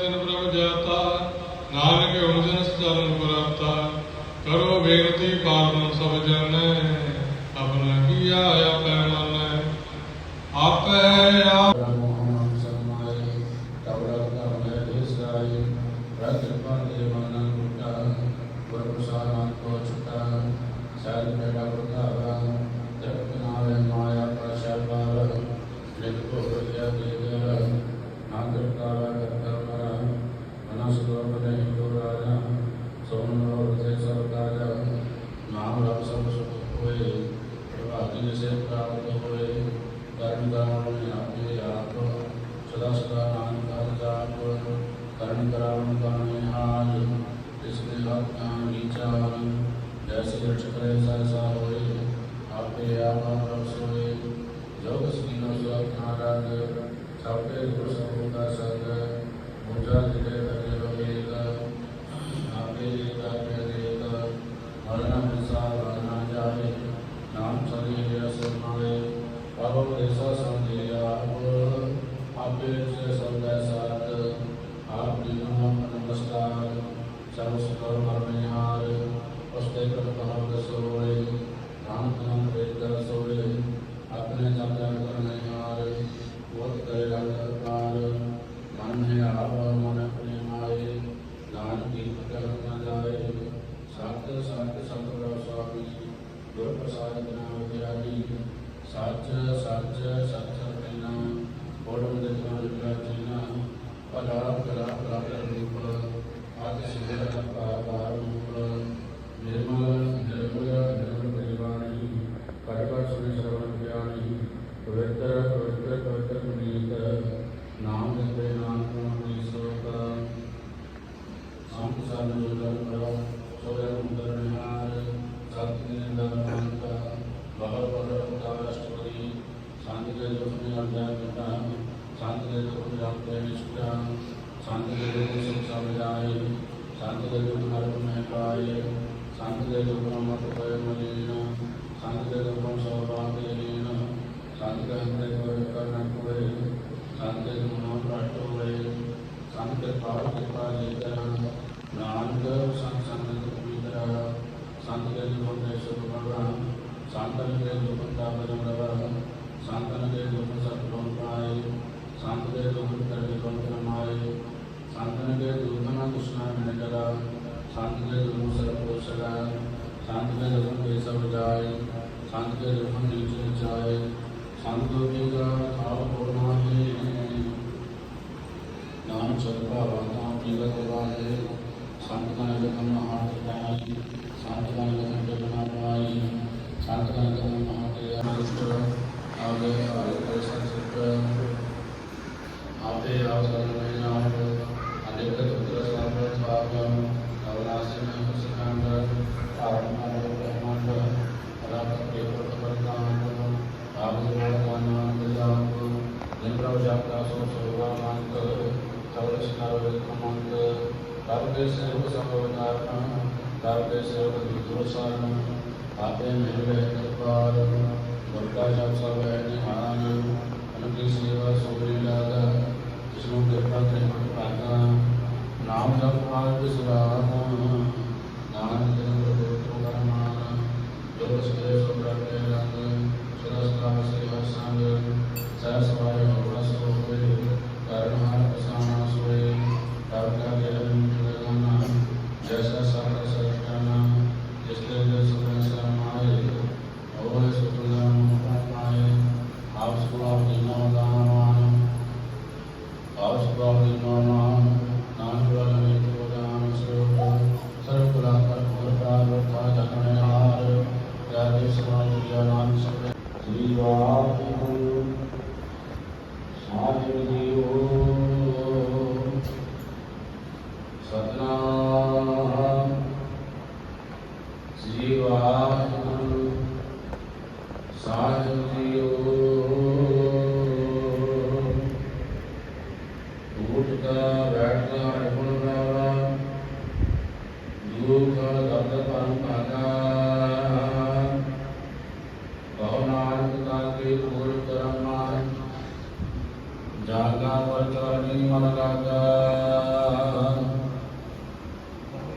ਜਨ ਪ੍ਰਭ ਜਾਤਾ, ਨਾਨਕ ਹੁਨ ਜਨ ਚਰਨ ਪ੍ਰਾਪਤਾ, ਕਰੋ ਬੇਨਤੀ ਪਾਰਨ ਸਭ ਜਨ। ਆਪਣਾ ਕੀਆ ਆਪੇ ਮਨ ਆਪੇ ਆਪ ਰਾਮ ਸਮਾਏ ਤਵਰਾ ਧਰਮੇ ਦੇਸਾਈ ਰਤਨ ਦੇ ਮਨਨ ਟੁੱਟਾ ਗੁਰ ਪ੍ਰਸਾਦਨ ਕੋ ਛੁਟਾ ਸਹਿਜ ਮੇਰਾ ਬੁਧਾਵਾ ਜਪ ਨਾਵੇ ਮਾਇਆ ਪ੍ਰਸ਼ਾਪਾਰ ਲਿਖ ਕੋ ਵਿਦਿਆ ਦੇ ਗਰ ਨਾਦਰ ਕਾਲਾ ਕਰਤਾ ਮਰਾ ਅਨਸ ਗੁਰ ਬਦੇ ਹਿੰਦੂ ਰਾਜਾ ਸੋਨ ਰੋੜ ਤੇ ਸਭ ਰਾਜਾ ਨਾਮ ਰਬ ਸਭ ਸੁਖ ਹੋਏ ਪ੍ਰਭਾਤੀ ਜਿਸੇ ਪ੍ਰਾਪਤ ਹੋਏ ਕਰਨ ਦਾਨ ਆਪੇ ਆਪ ਸਦਾ ਸਦਾ ਨਾਨਕ ਹਰਿ ਜਾਪ ਕਰਨ ਕਰਾਵਨ ਕਾਨੇ ਹਾਲ ਇਸ ਦੇ ਹੱਥ ਨਾਲ ਵਿਚਾਰ ਜੈਸੇ ਰਚ ਕਰੇ ਸਹਿਸਾ ਹੋਏ ਆਪੇ ਆਪ ਪ੍ਰਭ ਸੋਏ ਜੋਗ ਸਕੀਨਾ ਸੁਖ ਨਾਰਾਗ ਸਭੇ ਗੁਰ ਸਬੂਤਾ ਸੰਗ ਮੁਝਾ ਜਿਲੇ ਕਰੇ ਬਵੇਗ ਆਪੇ ਕਾਪੇ ਦੇਗ ਮਰਨ ਮਿਸਾ ਵਰਨਾ ਜਾਏ ਨਾਮ ਚਲੇ ਅਸ ਨਾਲੇ బాబా రేసా స్వామి ਸੰਤ ਦੇ ਦੁਖ ਨੇ ਆਪੇ ਨਿਸ਼ਟਾ ਸੰਤ ਦੇ ਦੁਖ ਸੁਖ ਸਮਝਾਏ ਸੰਤ ਦੇ ਦੁਖ ਨਰਕ ਮਹਿ ਪਾਏ ਸੰਤ ਦੇ ਦੁਖ ਮਤ ਪਏ ਮਲੀਨ ਸੰਤ ਦੇ ਦੁਖ ਸਭ ਬਾਤ ਲੀਨ ਸੰਤ ਦੇ ਅੰਦਰ ਕੋਈ ਕਰਨ ਕੋਏ ਸੰਤ ਦੇ ਦੁਖ ਨਾਮ ਪ੍ਰਾਪਤ ਹੋਏ ਸੰਤ ਦੇ ਪਾਪ ਕਿਰਪਾ ਦੇ ਕਰਨ ਨਾਨਕ ਸੰਤ ਸੰਗਤ ਪਵਿੱਤਰ ਸੰਤ ਦੇ ਦੁਖ ਦੇ ਸੁਖ ਭਗਵਾਨ ਸੰਤਨ ਦੇ ਦੁਖ ਦਾ ਬਜਨ ਰਵ ਸੰਤਨ ਦੇ ਦੁਖ ਸਤ ਲੋਨ ਪਾਏ ਸੰਤ ਦੇ ਦੁਖ ਕਰ ਦੇ ਲੋਨ ਕਰਮਾਏ ਸੰਤਨ ਦੇ ਦੁਖ ਨਾ ਕੁਸ਼ਨਾ ਮਿਲ ਜਰਾ ਸੰਤ ਦੇ ਦੁਖ ਸਰਬ ਕੋਸ਼ਲਾ ਸੰਤ ਦੇ ਦੁਖ ਦੇ ਸਭ ਜਾਏ ਸੰਤ ਦੇ ਦੁਖ ਨੀਚ ਜਾਏ ਸੰਤ ਦੁਖੀ ਦਾ ਖਾਵ ਪੂਰਨਾ ਹੈ ਨਾਨਕ ਸਤਿ ਤਾਂ ਜੀਵਤ ਵਾਹੇ ਸੰਤ ਦਾ ਲਖਨ ਹਾਥ ਪਾਈ ਸੰਤ ਦਾ ਲਖਨ ਜਪਨਾ ਪਾਈ ਸੰਤ ਦਾ ਲਖਨ ਮਹਾ ਤੇ ਅਨੰਤ ਆਵੇ ਆਵੇ ਕੋ ਸੰਸਿਤ ਆਪੇ ਆਪ ਸਰਵੇ ਨਾਮ ਅਨੇਕ ਤੁਤਰ ਸਰਵ ਭਾਗ ਅਵਨਾਸੀ ਮੈਂ ਹੁਸਖੰਡ ਆਰਮ ਨਾਮ ਬ੍ਰਹਮੰਡ ਰੱਬ ਕੇ ਪ੍ਰਤਪਰਦਾਨ ਆਪ ਦੇ ਨਾਮ ਨਾਮ ਜਾਪ ਜਿਨ ਪ੍ਰਭ ਜਾਪਦਾ ਸੋ ਸੋਵਾ ਮੰਤ ਸਬਰ ਸਿਕਾਰ ਵੇ ਕਮੰਦ ਕਰਬ ਦੇ ਸੇਵ ਸੰਭਵ ਕਾਰਨ ਕਰਬ ਦੇ ਸੇਵ ਦੁਰ ਸਾਰਨ ਆਪੇ ਮਿਲਵੇ ਆਪ ਸੁਭਾਵ ਦੇ ਨਾਮ ਉਠਦਾ ਬੈਠਦਾ ਅੜਪਣ ਵਾਲਾ ਦੁੱਖ ਦਰਦ ਪਰਮ ਭਾਗਾ ਬਹੁ ਨਾਨਕ ਕਾ ਕੇ ਪੂਰ ਕਰਮ ਜਾਗਾ ਵਰਤਾਨੀ ਮਨ ਲਾਗਾ।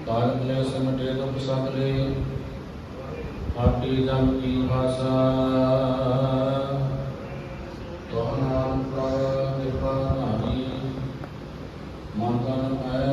ਕਾਲ ਮਨ ਤਨ ਹੈ